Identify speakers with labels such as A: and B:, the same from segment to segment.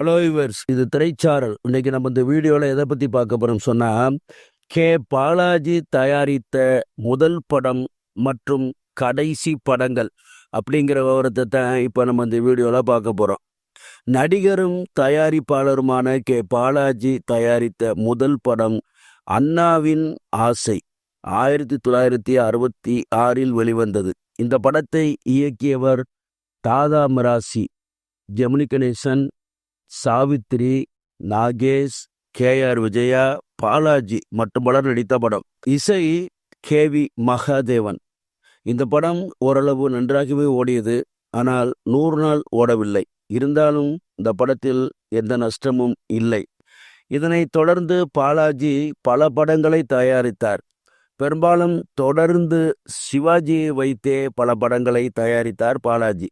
A: Hello yours இது திரைச்சாரல். இன்னைக்கு நம்ம இந்த வீடியோவில் எதை பற்றி பார்க்க போகிறோம் சொன்னால் கே. பாலாஜி தயாரித்த முதல் படம் மற்றும் கடைசி படங்கள் அப்படிங்கிற விவரத்தை தான் இப்போ நம்ம இந்த வீடியோவில் பார்க்க போகிறோம் நடிகரும் தயாரிப்பாளருமான கே. பாலாஜி தயாரித்த முதல் படம் அண்ணாவின் ஆசை ஆயிரத்தி தொள்ளாயிரத்தி அறுபத்தி ஆறில் வெளிவந்தது. இந்த படத்தை இயக்கியவர் தாதா மராசி ஜெமினி கணேசன் சாவித்ரி நாகேஷ் கே ஆர் விஜயா பாலாஜி மற்றும் பலர் நடித்த படம். இசை கே வி மகாதேவன். இந்த படம் ஓரளவு நன்றாகவே ஓடியது ஆனால் நூறு நாள் ஓடவில்லை. இருந்தாலும் இந்த படத்தில் எந்த நஷ்டமும் இல்லை. இதனைத் தொடர்ந்து பாலாஜி பல படங்களை தயாரித்தார். பெரும்பாலும் தொடர்ந்து சிவாஜியை வைத்தே பல படங்களை தயாரித்தார் பாலாஜி.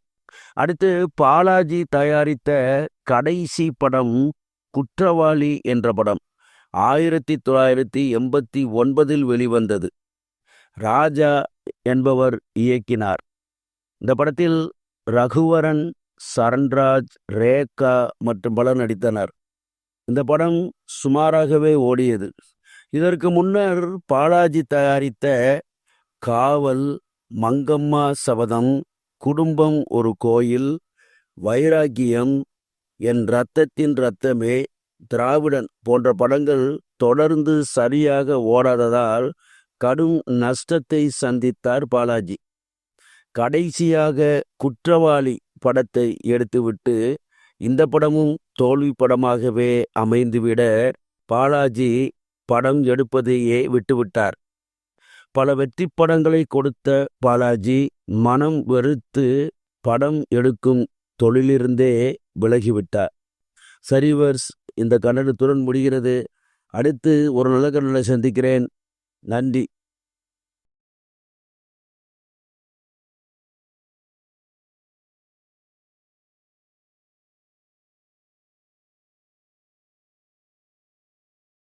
A: அடுத்து பாலாஜி தயாரித்த கடைசி படம் குற்றவாளி என்ற படம். ஆயிரத்தி தொள்ளாயிரத்தி எண்பத்தி ஒன்பதில் வெளிவந்தது. ராஜா என்பவர் இயக்கினார். இந்த படத்தில் ரகுவரன் சரண்ராஜ் ரேகா மற்றும் பலர் நடித்தனர். இந்த படம் சுமாராகவே ஓடியது. இதற்கு முன்னர் பாலாஜி தயாரித்த காவல் மங்கம்மா சபதம் குடும்பம் ஒரு கோயில் வைராக்கியம் என் ரத்தத்தின் ரத்தமே திராவிடன் போன்ற படங்கள் தொடர்ந்து சரியாக ஓடாததால் கடும் நஷ்டத்தை சந்தித்தார் பாலாஜி. கடைசியாக குற்றவாளி படத்தை எடுத்துவிட்டு இந்த படமும் தோல்வி படமாகவே அமைந்துவிட பாலாஜி படம் எடுப்பதையே விட்டுவிட்டார். பல வெற்றி படங்களை கொடுத்த பாலாஜி மனம் வெறுத்து படம் எடுக்கும் தொழிலிருந்தே விலகிவிட்டார். சரிவர்ஸ் இந்த கண்டனத்துடன் முடிகிறது. அடுத்து ஒரு நல்ல கண்டனை சந்திக்கிறேன். நன்றி.